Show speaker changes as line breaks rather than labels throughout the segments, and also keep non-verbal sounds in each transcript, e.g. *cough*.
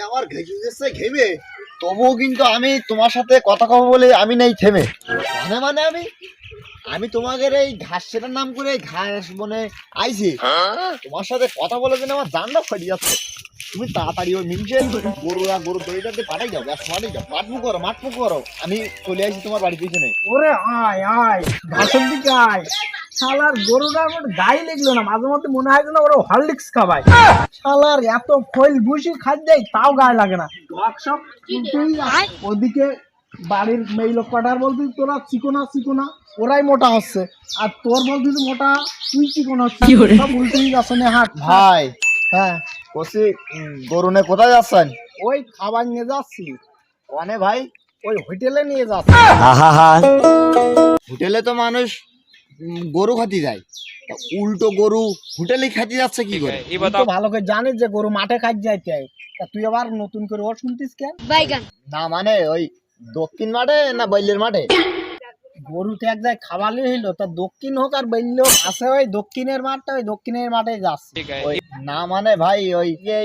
আমার ঘেঁচে ঘেমে তবুও কিন্তু আমি তোমার সাথে কথা কব বলে আমি নেই থেমে। মানে মানে আমি? আমি তোমাদের এই ঘাস সেটার নাম করে ঘাস বনে আইছি। তোমার সাথে কথা বলে যেন আমার জানটা ফাটি যাচ্ছে। তুমি তাড়াতাড়ি ওই মিনসেন গরু আর গরু দড়িটাতে পাঠাই যাও ব্যাস পাঠাই যাও মাটমু করো মাটমু করো। আমি চলে আসি তোমার বাড়ির পিছনে।
ওরে আয় আয় ঘাসের দিকে আয়। শালার গরুটার মধ্যে গায়ে লাগল না মাঝে মধ্যে মনে হয় না ওরা হরলিক্স খাবায়। শালার এত ফল ভুসি খাদ দেয় তাও গায়ে লাগে না। সব ওদিকে বাড়ির মেয়ে লোক কটার বলবি তোরা চিকোনা চিকোনা ওরাই মোটা হচ্ছে। আর তোর বলবি যে মোটা তুই চিকোনা হচ্ছে সব উল্টেই যাচ্ছে না হাট।
ভাই
হ্যাঁ।
কষি গরু নে কোথায় যাচ্ছেন
ওই খাবার নিয়ে যাচ্ছি।
মানে ভাই
ওই হোটেলে নিয়ে যাচ্ছি।
হোটেলে তো মানুষ গরু খাতি যায়। তা উল্টো গরু হোটেলে খাতি যাচ্ছে কি করে?
তো ভালো করে জানিস যে গরু মাঠে কাজ যাইতে তা তুই আবার নতুন করে ও শুনতিস কেন
না মানে ওই দক্ষিণ মাঠে না বাইলের মাঠে?
গরুতে এক জায়গায় খাওয়ালে হইল তা দক্ষিণ হোক আর বলল আছে ওই দক্ষিণের মাঠটা ওই দক্ষিণের মাঠে যাচ্ছে
না মানে ভাই ওই যে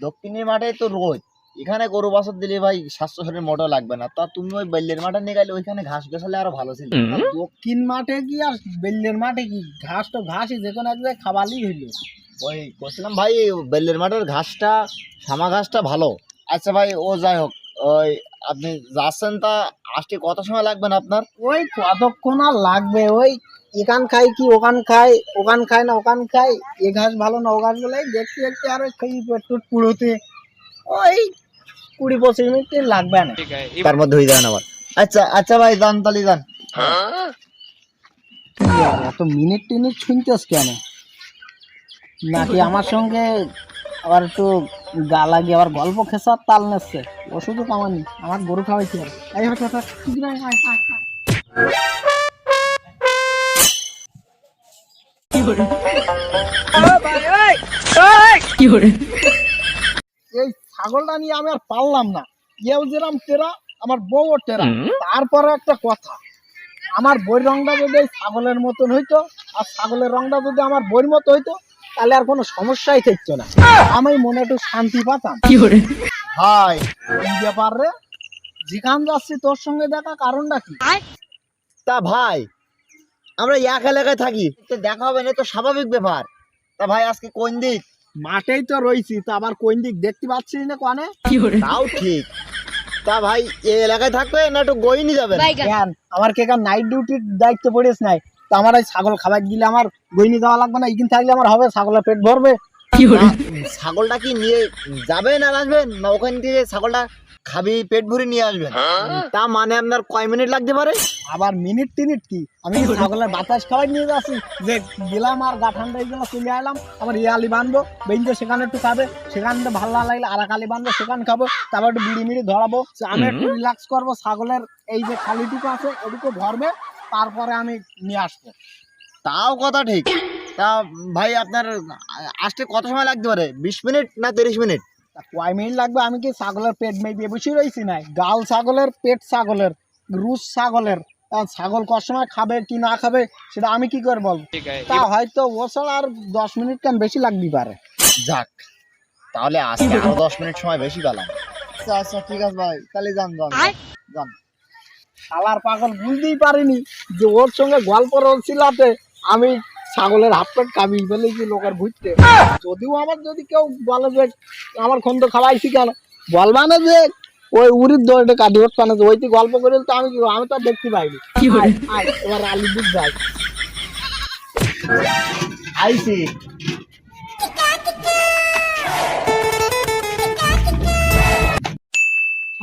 দক্ষিণের মাঠে তো রোদ। এখানে গরু বাছর দিলে ভাই স্বাস্থ্য শরীর মোটো লাগবে না। তা তুমি ওই বেল্লের মাঠে নিয়ে গেলে ওইখানে ঘাস গেছালে আরও ভালো ছিল।
দক্ষিণ মাঠে কি আর বেল্লের মাঠে কি? ঘাস তো ঘাসই যে কোনো এক জায়গায় খাওয়ালেই হইল।
ওই বলছিলাম ভাই বেলের মাঠের ঘাসটা সামা ঘাসটা ভালো। আচ্ছা ভাই ও যাই হোক। ওই আপনি যাচ্ছেন তা আসতে কত সময় লাগবে না আপনার?
ওই কতক্ষণ আর লাগবে? ওই এখান খাই কি ওখান খাই? ওখান খাই না ওখান খাই? এ ঘাস ভালো না ও ঘাস বলে দেখতে দেখতে আর ওই খাই পুড়োতে ওই কুড়ি পঁচিশ মিনিট লাগবে না।
তার মধ্যে হয়ে যাবে না আবার। আচ্ছা আচ্ছা ভাই যান তালি যান
কি এত মিনিট টিনিট শুনতেস কেন? নাকি আমার সঙ্গে আবার একটু গা লাগিয়ে আবার গল্প খেসার তাল নেচ্ছে ও শুধু কামানি আমার গরু খাওয়াইছে আর এই আয়। এই ছাগলটা নিয়ে আমি আর পারলাম না। ইয়েও যেরাম টেরা আমার বউও টেরা। তারপরে একটা কথা আমার বইয়ের রংটা যদি ছাগলের মতন হইতো আর ছাগলের রংটা যদি আমার বইয়ের মতো হইতো তাহলে আর কোনো সমস্যাই থাকতো না। আমি মনে একটু শান্তি পাতাম।
ভাই
এই ব্যাপার রে? যেখান যাচ্ছি তোর সঙ্গে দেখা কারণটা কি?
তা ভাই আমরা এক এলাকায় থাকি তো দেখা হবে না তো স্বাভাবিক ব্যাপার। তা ভাই আজকে কোন দিক?
মাঠেই তো রইছি তো আবার কোন দিক দেখতে পাচ্ছিস না কানে?
তাও ঠিক। তা ভাই এই এলাকায় থাকবে না একটু গইনি
কেন? আমার কে নাইট ডিউটির দায়িত্ব পড়িস নাই? তো আমার এই ছাগল খাবার দিলে আমার বইনি যাওয়া লাগবে না এইখান থাকলে আমার হবে ছাগলের পেট ভরবে।
ছাগলটা কি নিয়ে যাবেন আর আসবেন? না ওখান থেকে ছাগলটা খাবি পেট ভরে নিয়ে আসবেন? তা মানে আপনার কয় মিনিট লাগতে পারে?
আবার মিনিট টিনিট কি? আমি ছাগলের বাতাস খাওয়াই নিয়ে যাচ্ছি? যে গেলাম আর গা ঠান্ডা হয়ে গেল চলে আইলাম আমার ইয়ালি বাঁধবো বেঞ্চে সেখানে একটু খাবে সেখান থেকে ভালো না লাগলে আর কালি বাঁধবো সেখানে খাব তারপর একটু বিড়ি মিড়ি ধরাবো আমি একটু রিল্যাক্স করব ছাগলের এই যে খালিটুকু আছে ওটুকু ভরবে তারপরে আমি নিয়ে আসব।
তাও কথা ঠিক। তা ভাই আপনার আসতে কত সময় লাগতে পারে? বিশ মিনিট না তিরিশ মিনিট?
তা কয় মিনিট লাগবে? আমি কি ছাগলের পেট মেপে বসে রয়েছি নাই গাল ছাগলের পেট ছাগলের রুস ছাগলের। ছাগল কত সময় খাবে কি না খাবে সেটা আমি কি করে বলব? তা হয়তো ও ছাড়া আর দশ মিনিট কেন বেশি লাগতে পারে?
যাক তাহলে আজকে আরও দশ মিনিট সময় বেশি পেলাম। আচ্ছা আচ্ছা ঠিক আছে ভাই। তাহলে যান যান। যান।
শালার পাগল বুঝতেই পারিনি যে ওর সঙ্গে গল্প রচ্ছিলাতে আমি ছাগলের হাফ প্যান্ট কামি বলে কি লোকের বুঝতে যদিও আমার যদি কেউ বলে যে আমার খন্দ খাওয়াইছি কেন? বলবা না যে ওই উড়ির দৌড়ে কাটি ওঠ পানে যে ওইটি গল্প করে তো আমি কি আমি তো দেখতে পাইনি। এবার আলিপুর যাই।
আইসি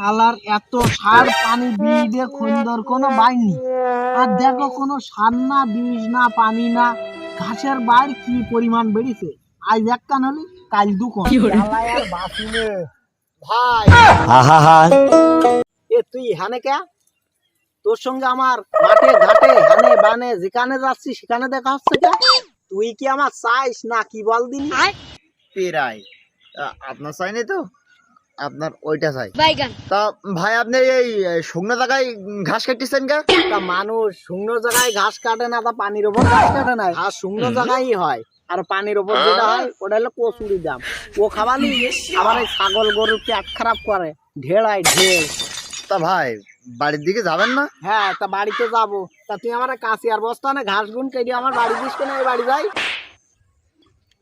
শালার এত সার পানি বিষ দিয়ে সুন্দর কোনো বাইনি আর দেখো কোনো সার না বিষ না পানি না ঘাসের বাইর কি পরিমাণ বেড়েছে? আজ এক কান হলি কাল বাঁচিলে।
ভাই।
এ তুই এখানে কে? তোর সঙ্গে আমার মাঠে ঘাটে হানে বানে যেখানে যাচ্ছি সেখানে দেখা হচ্ছে কে? তুই কি আমার চাইস না কি বল দিনি
পেরাই। আপনার চাইনি তো? আপনার ওইটা চাই। তা ভাই আপনি এই শুকনো জায়গায় ঘাস কাটতেছেন কা?
তা মানুষ শুকনো জায়গায় ঘাস কাটে না তা পানির ওপর ঘাস কাটে না। ঘাস শুকনো জায়গায় হয়। আর পানির ওপর যেটা হয় ওটা হলো কচুরি দাম। ও খাবালি আবার এই ছাগল গরুর পেট খারাপ করে। ঢেড়াই ঢেড়।
তা ভাই বাড়ির দিকে যাবেন না?
হ্যাঁ তা বাড়িতে যাব। তা তুই আমার কাশি আর বস্তা না ঘাস গুন কেটে আমার বাড়ি দিস কেন এই বাড়ি যাই?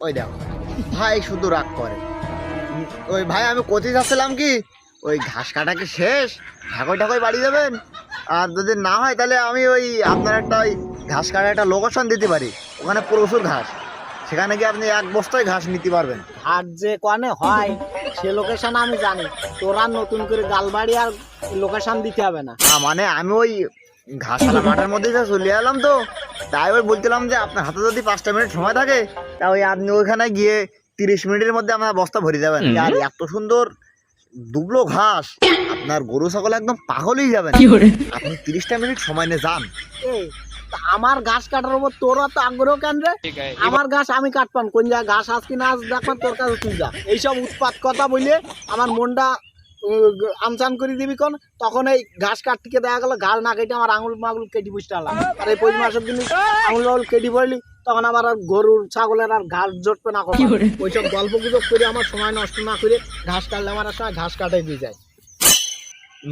ওই দেখো। ভাই শুধু রাগ করে। ওই ভাই আমি কোথায় যাচ্ছিলাম কি? ওই ঘাস কাটা কি শেষ? ঢাকই ঢাকই বাড়ি যাবেন? আর যদি না হয় তাহলে আমি ওই আপনার একটা ওই ঘাস কাটা একটা লোকেশন দিতে পারি। ওখানে প্রচুর ঘাস। সেখানে গিয়ে আপনি এক বস্তায় ঘাস নিতে পারবেন।
হাট যে কনে হয় সে লোকেশন আমি জানি। তোরা নতুন করে গালবাড়ি আর লোকেশন দিতে হবে না।
মানে আমি ওই ঘাসওয়ালা মাঠের মধ্যে যা চলে এলাম তো তাই ওই বলছিলাম যে আপনার হাতে যদি পাঁচটা মিনিট সময় থাকে তা ওই আপনি ওইখানে গিয়ে তিরিশ মিনিটের মধ্যে আপনার বস্তা ভরে যাবেন। আর এত সুন্দর দুবলো ঘাস আপনার গরু ছাগল একদম পাগলই যাবেন আপনি তিরিশটা মিনিট সময় নিয়ে যান।
আমার ঘাস কাটার উপর তোর তো আগ্রহ কেন রে? আমার ঘাস আমি কাটপাম কোন জায়গায় ঘাস আস কি না আস দেখবান তোর কাছে তুই যা। এইসব উৎপাত কথা বলে আমার মনটা আমচান করে দিবি কোন? তখন এই ঘাস কাটতে দেখা গেল ঘাস না কেটে আমার আঙুল মাগুল কেটে বুঝতে পারলাম আর এই পঁচিশ মাসের দিন আঙুল মাগুল কেটে পড়লি তখন আমার আর গরুর ছাগলের আর ঘাস জটবে না কখন। ওইসব গল্প গুজব করে আমার সময় নষ্ট না করে ঘাস কাটলে আমার আর সময় ঘাস কাটাই দিয়ে যায়।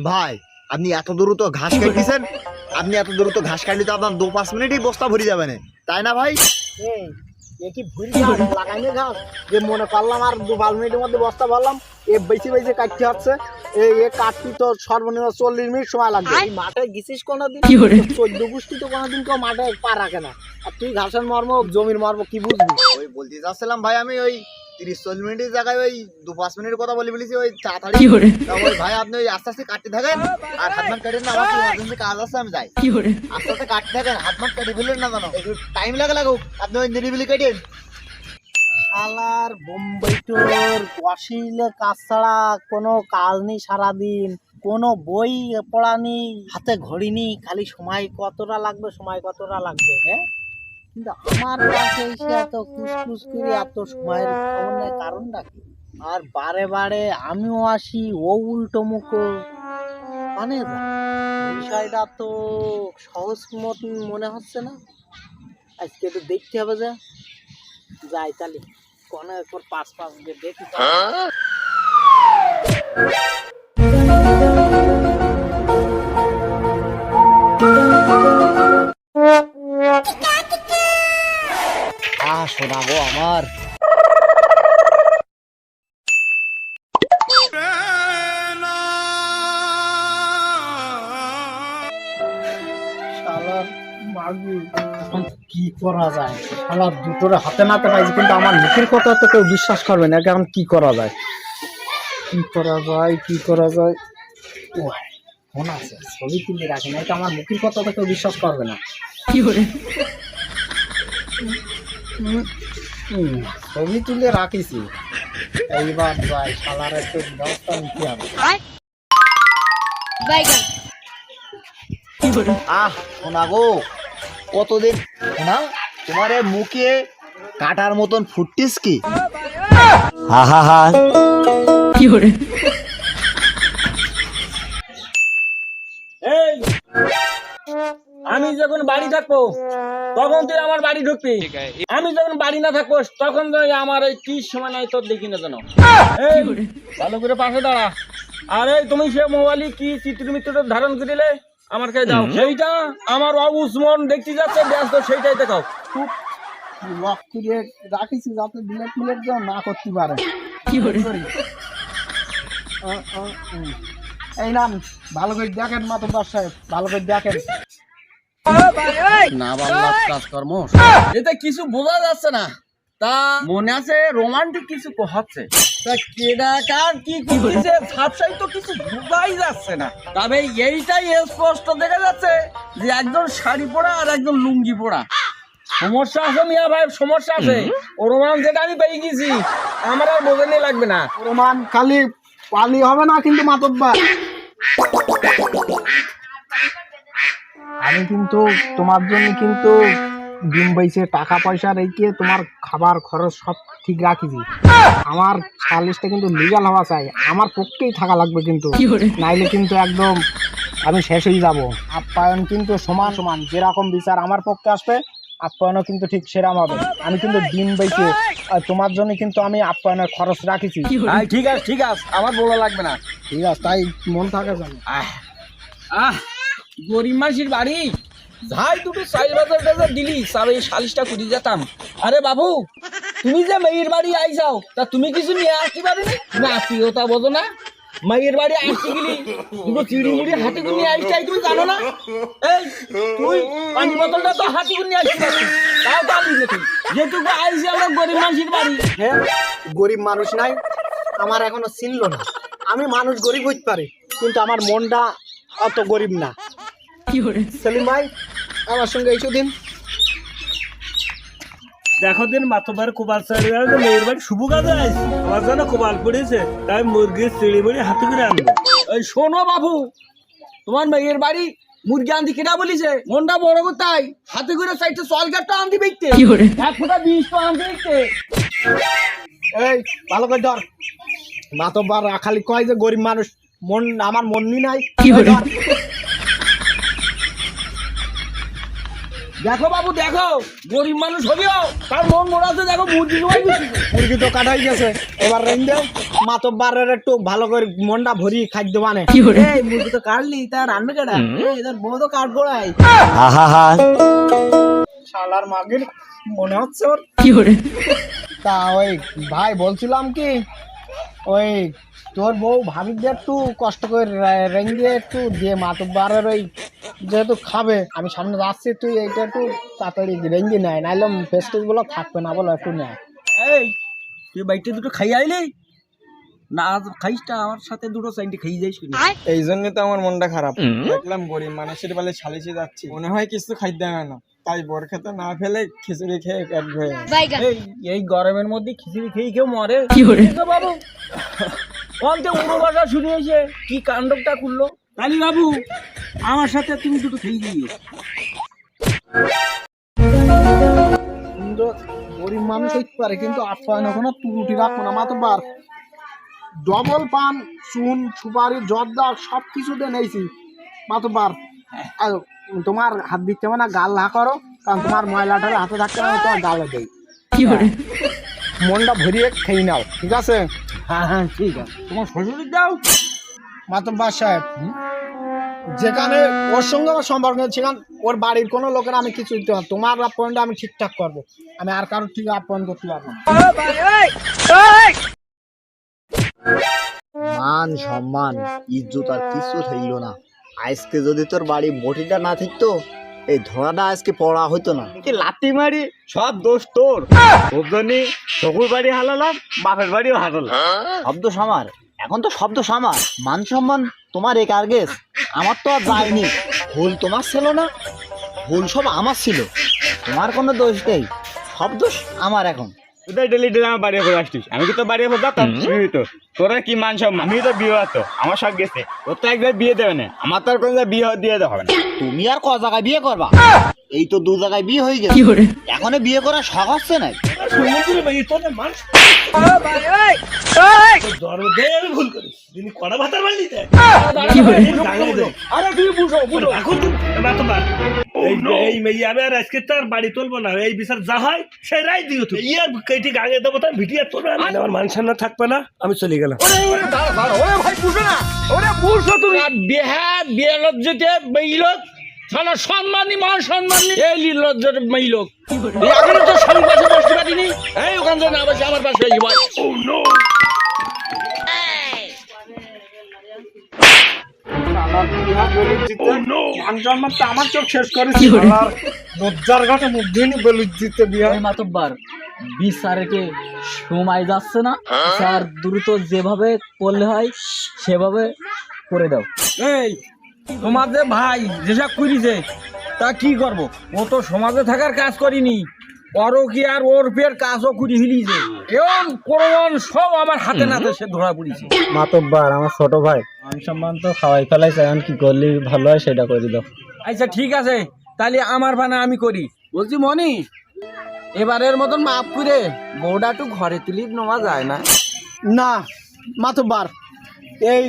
ভাই আপনি এত দ্রুত ঘাস কাটিয়েছেন আপনি এত দ্রুত ঘাস কাটলে তো আপনার দু পাঁচ মিনিটই বস্তা ভরে যাবেন তাই না ভাই?
এ কি ভুল *laughs* লাগাইনি ঘাস? যে মনে করলাম আর দু পাঁচ মিনিটের মধ্যে বস্তা ভরলাম এ বেশি বেশি কাটতে হচ্ছে। এই এ কাটতি তো সর্বনিম্ন চল্লিশ মিনিট সময় লাগবে। তুই মাঠে গেছিস কোনোদিন? চোদ্দ গোষ্ঠী তো কোনোদিন কেউ মাঠে পা রাখে না। আর তুই ঘাসের মর্ম জমির মর্ম কি বুঝবি?
ওই বলতে ভাই আমি ওই তিরিশ চল্লিশ মিনিটের জায়গায় ওই দু পাঁচ মিনিটের কথা বলে বলেছি ওই তাড়াতাড়ি। ভাই আপনি ওই আস্তে আস্তে কাটতে থাকেন আর হাত কাটেন না আমার কাজ আছে আমি যাই। আস্তে আস্তে কাটতে থাকেন হাত মাত কেটে ফেললেন না কেন? একটু টাইম লাগে লাগুক আপনি ওই নিরিবিলি কেটেন।
শালার বোম্বাই টোর ওয়াশিলে কাজ ছাড়া কোনো কাজ নেই সারাদিন কোনো বই পড়া নেই হাতে ঘড়ি নেই খালি সময় কতটা লাগবে সময় কতটা লাগবে হ্যাঁ? কিন্তু আমার কাছে এসে এত খুসখুস করে এত সময়ের নেই কারণটা কি? আর বারে বারে আমিও আসি, ও উল্টো মুখো। মানে বিষয়টা তো সহজ মতন মনে হচ্ছে না। আজকে তো দেখতে হবে যে। যাই তাহলে। কোনে পর পাঁচ পাঁচ দিয়ে দেখি।
আহ শোনাবো আমার।
কি করা যায়? শালার দুটোরে হাতে নাতে পাইছি কিন্তু আমার মুখের কথা তো কেউ বিশ্বাস করবে না এখন কি করা যায়? কি করা যায় কি করা যায়? ও ফোন আছে ছবি তুলে রাখি না এটা আমার মুখের কথা তো কেউ বিশ্বাস করবে না। হুম, হুম, ছবি তুলে রাখিছি। এইবার যাই শালার একটু ব্যবস্থা নিতে হবে।
আহ শোনাগো কতদিন না তোমার মুখে কাটার মতন ফুটতিস কি? হা হা হা।
এই যখন বাড়ি থাকব তখন তুই আমার বাড়ি ঢুকবি। আমি যখন বাড়ি না থাকব তখন তুই আমার এই কি সময় নাই তোর দেখি না যেন। ভালো করে পাশে দাঁড়া। আর এই তুমি সে মোবাইলে কি চিত্র মিত্র ধারণ করিলে? আমার কাছে দাও। সেইটা আমার অবুজ মন দেখতে যাচ্ছে ব্যস্ত সেইটাই দেখাও।
লক করে রাখিছি যাতে ডিলেট মিলেট যেন না করতে পারে। করি। আ, আ, উম। এই নাম ভালো করে দেখেন মাতব্বার সাহেব ভালো করে দেখেন।
না কাজকর্ম কিছু বোঝা যাচ্ছে না। তা মনে আছে রোমান্টিক কিছু হচ্ছে? তা কেডা কার কি তো কিছু বোঝাই যাচ্ছে না। তবে এইটাই স্পষ্ট দেখা যাচ্ছে যে একজন শাড়ি পরা আর একজন লুঙ্গি পরা। সমস্যা আছে মিয়া ভাই সমস্যা আছে। ও রোমান যেটা আমি পেয়ে গেছি। আমার আর বোঝানি লাগবে না।
রোমান খালি পালি হবে না কিন্তু মাতব্বার। আমি কিন্তু তোমার জন্য কিন্তু ডিম বাইছে টাকা পয়সা রেখে তোমার খাবার খরচ সব ঠিক রাখিছি। আমার সালিশটা কিন্তু লিগাল হওয়া চাই আমার পক্ষেই থাকা লাগবে কিন্তু। নাইলে কিন্তু একদম আমি শেষ হয়ে যাব। আপ্যায়ন কিন্তু সমান সমান যেরকম বিচার আমার পক্ষে আসবে আপ্যায়নও কিন্তু ঠিক সেরাম হবে। আমি কিন্তু ডিম বেঁচে তোমার জন্য কিন্তু আমি আপ্যায়নের খরচ রাখিছি।
ঠিক আছে ঠিক আছে আমার বলা লাগবে না।
ঠিক আছে তাই মন থাকে জানো
আহ আহ। গরিব মাসির বাড়ি? যাই দুটো চাইল বাজার টাজার দিলি, সব এই সালিশটা করে যেতাম। আরে বাবু, তুমি যে মেয়ের বাড়ি আইসাও, তা তুমি কিছু নিয়ে আসতে পারবে না? তুমি আত্মীয়তা বোঝো না। মায়ের বাড়ি আসতে গেলি, দুটো চিড়ি মুড়ি হাতে করে নিয়ে আসতে তুমি জানো না? এই, তুই পানি বোতলটা তো হাতে করে নিয়ে আসতে পারবি তাও আনবি না তুই। যেটুকু আইসি আমরা গরিব মাসির বাড়ি।
হ্যাঁ গরিব মানুষ নাই, আমার এখনও চিনলো না। আমি মানুষ গরিব হইতে পারি, কিন্তু আমার মনটা অত গরিব না। সেলিম ভাই আমার সঙ্গে এই দিন
দেখো দিন চাড়ি মেয়ের বাড়ি শুভ কাজে আইছি আমার যেন কোবাল পড়েছে তাই মুরগির চিড়ি মুড়ি হাতে করে আনব।
এই শোনো বাবু তোমার মেয়ের বাড়ি মুরগি আনতে কেনা বলিছে? মনটা বড় তাই হাতে করে আনতে বেচতে এক ফোঁটা বিষ তো আনতে বেচতে
এই ভালো করে ধর। মাতব্বার খালি কয় যে গরিব মানুষ মন আমার মন নি নাই ধর।
দেখো বাবু দেখো। গরিব মানুষ হবেও তার মন আছে দেখো মুরগি
মুরগি তো কাটাই গেছে। এবার রেঞ্জে মাতব্বারের একটু ভালো করে মনটা ভরি খাদ্য মানে এই মুরগি তো কাটলি তা রান্না কেটা এদের বউ তো কাটবো নাই শালার মাগির মনে হচ্ছে ওর। তা ওই ভাই বলছিলাম কি ওই তোর বউ ভাবিদের একটু কষ্ট করে রে- রেঞ্জে একটু দিয়ে মাতব্বারের ওই যেহেতু খাবে আমি সামনে যাচ্ছি তুই এইটা একটু তাড়াতাড়ি রেঞ্জে নেয় নাইলে পেস্টেজগুলো থাকবে না বলো একটু নেয়
এই তুই বাইকটা দুটো খাই আইলি? না আজ খাইসটা আমার সাথে দুটো সাইডে খাই যাইস
এই জন্য তো আমার মনটা খারাপ। দেখলাম গরিব মানুষের বেলে সালিশে যাচ্ছি। মনে হয় কিছু খাদ্য হয় না। তাই বর খেতে না ফেলে খিচুড়ি খেয়ে পেট ভরে।
এই এই গরমের মধ্যে খিচুড়ি খেয়ে কেউ মরে। তো বাবু। অন্তে উড়ো হয়েছে কি কাণ্ডটা করল কালী বাবু আমার সাথে তুমি দুটো খেয়ে দিও
গরিব মানুষ হইতে পারে কিন্তু আপ্যায়ন ওখানে ত্রুটি রাখব না মাতবার ডবল পান চুন সুপারি জর্দা সব কিছুতে নেইছি মাতবার আর তোমার হাত দিতে হবে না গাল না করো কারণ তোমার ময়লাটার হাতে থাকতে হবে তোমার গালে দেই। মনটা ভরিয়ে খেয়ে নাও ঠিক আছে?
হ্যাঁ হ্যাঁ ঠিক আছে। তোমার শ্বশুর দাও।
মাতব্বার সাহেব। যেখানে ওর সঙ্গে আমার সম্পর্ক সেখানে ওর বাড়ির কোনো লোকের আমি কিছু দিতে পারব তোমার আপ্যায়নটা আমি ঠিকঠাক করব। আমি আর কারোর ঠিক আপ্যায়ন করতে পারব
মান সম্মান ইজ্জত আর কিছু থাকল না। আজকে যদি তোর বাড়ি মটিটা না থাকতো এই ধরাটা আজকে পড়া হইতো না।
লাতি মারি? সব দোষ তোর। জন্যই শ্বশুর বাড়ি হালালাম বাপের বাড়িও হারালাম।
শব্দ সামার। এখন তো শব্দ সামার। মান সম্মান তোমার এ আর গেছ আমার তো আর যায়নি। ভুল তোমার ছিল না ভুল সব আমার ছিল। তোমার কোনো দোষ নেই। সব দোষ আমার এখন।
তুই ডেলি ডেলি আমার বাড়ি করে আসতিস? আমি কি তো বাড়ি যেতাম তুই তো। তোরা কি মান সম্মান? আমি তো বিয়ে হতো আমার সব গেছে। তোর তো একবার বিয়ে দেবে না আমার তো আর কোনো বিয়ে দিয়ে দেওয়া হবে না।
তুমি আর ক জায়গায় বিয়ে করবা? এই তো দু জায়গায় বিয়ে হয়ে গেছে। এখনও বিয়ে করা সহজ হচ্ছে না
ভুল করিস। তিনি কড়া ভাতার মারলি
আরে তুই বুঝো বুঝো
এখন এই এই মেয়ে আমি আর আজকে তার বাড়ি তুলবো না। এই বিচার যা হয় সেই রায় দিও তুই। ইয়ার কেটি গাঙে দেবো তার ভিটিয়ে তোর আমার মান সম্মান থাকবে না আমি চলে গেলাম।
ভাই বুঝো না। ওরে তুমি। বেহা সম্মানী মান সম্মানী এই লিলজ্জতে মেইলত এখানে তো পাশে বসতে পারিনি? ওখান থেকে না বসে আমার পাশে ভাই
সম্মান আমার চোখ শেষ করেছি। লজ্জার ঘাটে মধ্যে বেলুচ দিতে বিয়ে।
মাতব্বার বিচারকে সময় যাচ্ছে না। স্যার দ্রুত যেভাবে করলে হয় সেভাবে করে দাও।
এই তোমার যে ভাই যেসব করিছে তা কি করব? ও তো সমাজে থাকার কাজ করিনি। ওরও কি আর ওর পের কাজও করি ফেলিছে? এবং প্রমাণ সব আমার হাতে নাতে সে ধরা পড়েছে।
মাতব্বার আমার ছোট ভাই। মান সম্মান তো খাওয়াই ফেলাইছে এখন কি করলে? ভালো হয় সেটা করে দাও।
আচ্ছা ঠিক আছে। তাহলে আমার বানা আমি করি। বলছি মনি এবারের মতন মাফ করে বউটা একটু ঘরে তুলি নেওয়া যায় না?
না মাতব্বার। এই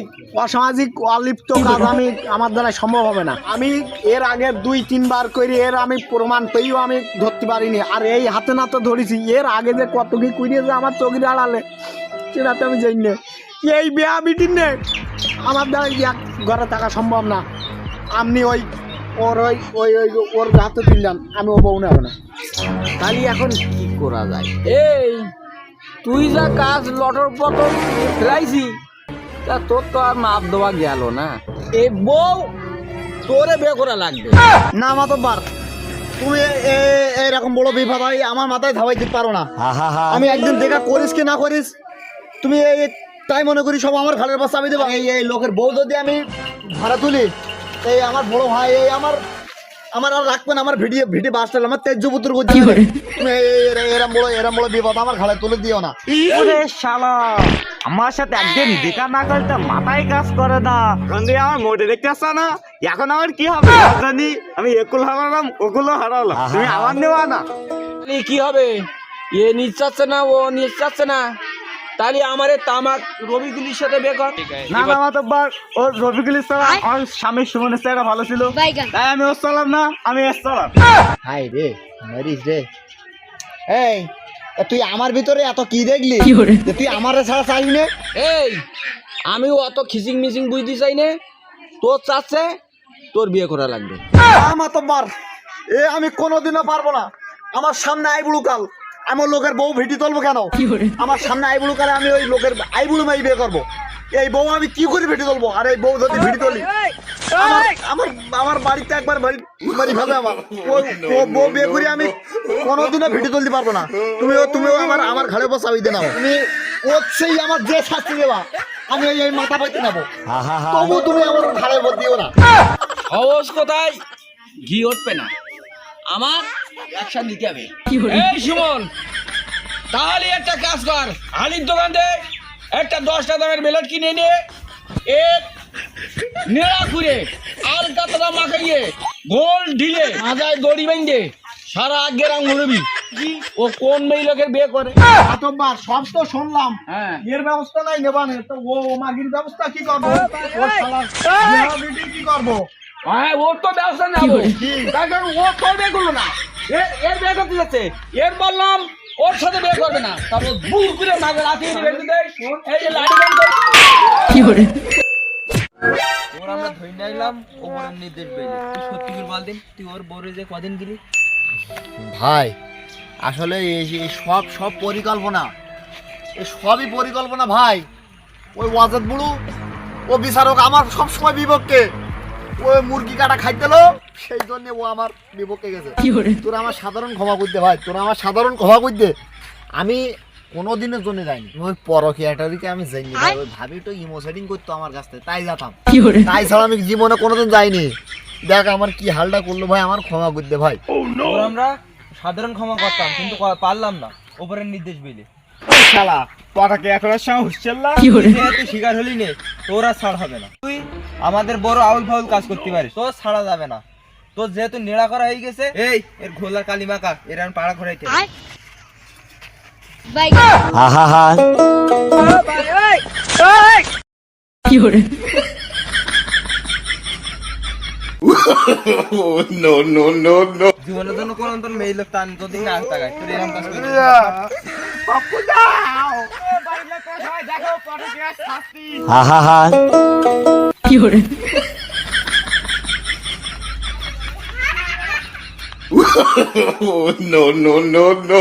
অসামাজিক, অলিপ্ত কাজ আমি আমার দ্বারা সম্ভব হবে না। আমি এর আগে দুই, তিনবার করি এর আমি প্রমাণ পেয়েও আমি ধরতে পারিনি। আর এই হাতে না তো ধরেছি, এর আগে যে কত কি করিয়েছে আমার চোখের আড়ালে সেটা তো আমি জানি না। এই বিয়া বিটির নে, আমার দ্বারা এক ঘরে থাকা সম্ভব না। আপনি ওই, ওর ওই ওই ওই ওর হাতে তুললাম আমি ও বউ নেব না।
তাহলে এখন কি করা যায়? এই, তুই যা কাজ লটর পটর ফেলাইছি তা তোর তো আর মাপ দেওয়া গেল না। এই বউ তোরে বে করা লাগবে।
না মাতব্বার তুমি এ- এ- এরকম বড় বিপদ হয় আমার মাথায় ধাবাই দিতে পারো না। আমি একদিন দেখা করিস কি না করিস তুমি এই তাই মনে করি সব আমার ঘরের পাশে আমি দেবো। এই এই লোকের বউ যদি আমি ভাড়া তুলি এই আমার বড় ভাই এই আমার আমার আর রাখবেন আমার ভিডিও ভিডিও বাসটা আমার তেজ পুত্র করছি এরম বড় এরম বড় বিপদ আমার ঘরে তুলে দিও না।
ওরে শালা আমার সাথে একদিন দেখা না করতে মাথায় কাজ করে না। রন্দি আমার মোটে দেখতে আসছ না? এখন আমার কি হবে জানি আমি একুল হারালাম ওগুলো হারালাম। তুমি আমার নেওয়া না।
কি হবে? এ নিচাচ্ছে না ও নিচাচ্ছে না। তাহলে আমার তামাক রবিগুলির সাথে বে
না না মাতব্বার ওর রফিকুল ইসলাম আমার স্বামীর সুমনের চেহারা ভালো ছিল। তাই আমি ওর চালাম না আমি এর চালাম
হাই রে মরিস রে। এই তুই আমার ভিতরে এত কি দেখলি? তুই আমার ছাড়া চাইলি না।
এই আমি অত খিচিং মিচিং বুঝতে চাই না। তোর চাচ্ছে তোর বিয়ে করা লাগবে।
মাতব্বার এ আমি কোনোদিনও পারব না। আমার সামনে আইবুড়ু কাল। আমার লোকের বউ ভিটি তুলবো কেন? আমার সামনে আইবুড়ু কালে আমি ওই লোকের আইবুড়ু মাই বিয়ে করব। এই বউ আমি কি করে ভিটি তুলবো? আর এই বউ যদি ভিটি তুলি আমার আমার বাড়িতে একবার বাড়ি বাড়ি ফেলে আমার। ও ও বউ বিয়ে করে আমি কোনোদিনও ভিটি তুলতে পারব না। তুমিও তুমিও আমার আমার ঘরে বসাবি দে নাও তুমি ওর সেই আমার যে শাস্তি দেবা আমি এই মাথা পাইতে নেব। তবু তুমি আমার ঘরে দিও না।
সহজ কোথায় ঘি উঠবে না। আমার অ্যাকশন দিতে হবে। এই সুমন তাহলে একটা কাজ কর। আলির দোকান থেকে একটা দশটা দামের বেলট কিনে নে। এক নেড়া ঘুরে আলকাতরা মাখাইয়ে গোল ঢিলে মাথায় দড়ি বাইন্দে সারা গ্রাম ঘুরবি ও কোন মেয়ে লোকের বিয়ে করে?
আতব্বার সব তো শুনলাম।
হ্যাঁ।
এর ব্যবস্থা নাই নেবানে তো ও মাগির ব্যবস্থা কি করব? বিয়া বিটি কি করব?
হ্যাঁ ওর তো ব্যবস্থা নেব কারণ ও তোর বিয়ে না। এর এর বিয়ে করতে যাচ্ছে। এর বললাম ওর সাথে বিয়ে করবে না। তারপর বুক করে মাঝে লাঠি বেঁধে দেয়। এই যে লাঠি বেঁধে
ওর আমরা ধরে নিলাম ওপরের নির্দেশ পেয়ে তুই সত্যি করে বল দিন তুই ওর বউরে যে কদিন গেলি
ভাই আসলে এই সব সব পরিকল্পনা এই সবই পরিকল্পনা ভাই। ওই ওয়াজেদ বুড়ু ও বিচারক আমার সব সময় বিপক্ষে। ও মুরগি কাটা খাই দিল সেই জন্য ও আমার বিপক্ষে গেছে। তোরা আমার সাধারণ ক্ষমা করতে ভাই তোরা আমার সাধারণ ক্ষমা করতে আমি কোনো দিনের জন্য যাইনি। ওই পরকিয়াটারিকে আমি যাইনি ওই ভাবি তো ইমো সেটিং করতো আমার কাছ থেকে তাই যেতাম। তাই ছাড়া আমি জীবনে কোনোদিন যাইনি। দেখ আমার কি হালটা করল ভাই আমার ক্ষমা করতে ভাই।
আমরা সাধারণ ক্ষমা করতাম কিন্তু পারলাম না। ওপরের নির্দেশ পেলে শালা পটাকে এখন সাহস চললা। যেহেতু শিকার হলি নে তোর আর ছাড় হবে না। তুই আমাদের বড় আউল ফাউল কাজ করতে পারিস তোর ছাড়া যাবে না। তোর যেহেতু নেড়া করা হয়ে গেছে এই এর ঘোলা কালিমাকা এর আমি পাড়া ঘোরাইতে
বাইগান
জীবনের জন্য কোন মেয়ে লোক টান যদি না তাকায়। তোর এরকম কাজ করবি
no, no, no, no.